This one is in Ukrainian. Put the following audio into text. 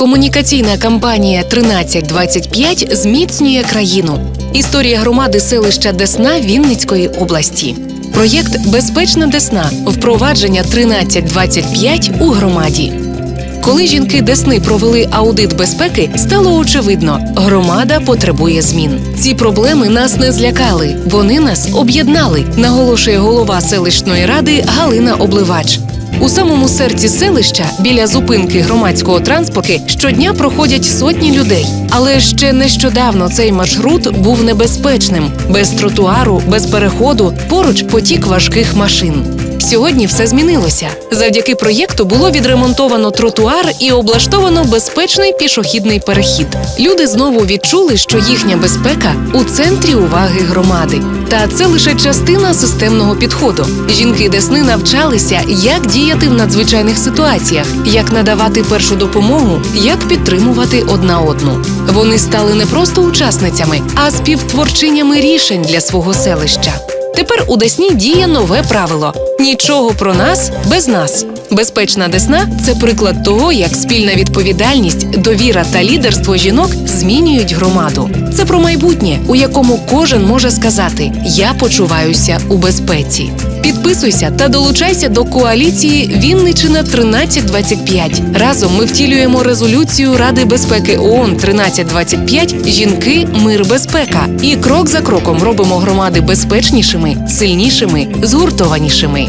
Комунікаційна кампанія 1325 зміцнює країну. Історія громади селища Десна Вінницької області. Проєкт Безпечна Десна. Впровадження 1325 у громаді. Коли жінки Десни провели аудит безпеки, стало очевидно, громада потребує змін. Ці проблеми нас не злякали, вони нас об'єднали, наголошує голова селищної ради Галина Обливач. У самому серці селища біля зупинки громадського транспорту щодня проходять сотні людей. Але ще нещодавно цей маршрут був небезпечним, без тротуару, без переходу, поруч потік важких машин. Сьогодні все змінилося. Завдяки проєкту було відремонтовано тротуар і облаштовано безпечний пішохідний перехід. Люди знову відчули, що їхня безпека у центрі уваги громади. Та це лише частина системного підходу. Жінки Десни навчалися, як діяти в надзвичайних ситуаціях, як надавати першу допомогу, як підтримувати одна одну. Вони стали не просто учасницями, а співтворчинями рішень для свого селища. Тепер у Десні діє нове правило: нічого про нас без нас. Безпечна Десна це приклад того, як спільна відповідальність, довіра та лідерство жінок змінюють громаду. Це про майбутнє, у якому кожен може сказати: Я почуваюся у безпеці. Підписуйся та долучайся до коаліції Вінничина 1325. Разом ми втілюємо резолюцію Ради безпеки ООН 1325 Жінки, мир, безпека. І крок за кроком робимо громади безпечнішими, сильнішими, згуртованішими.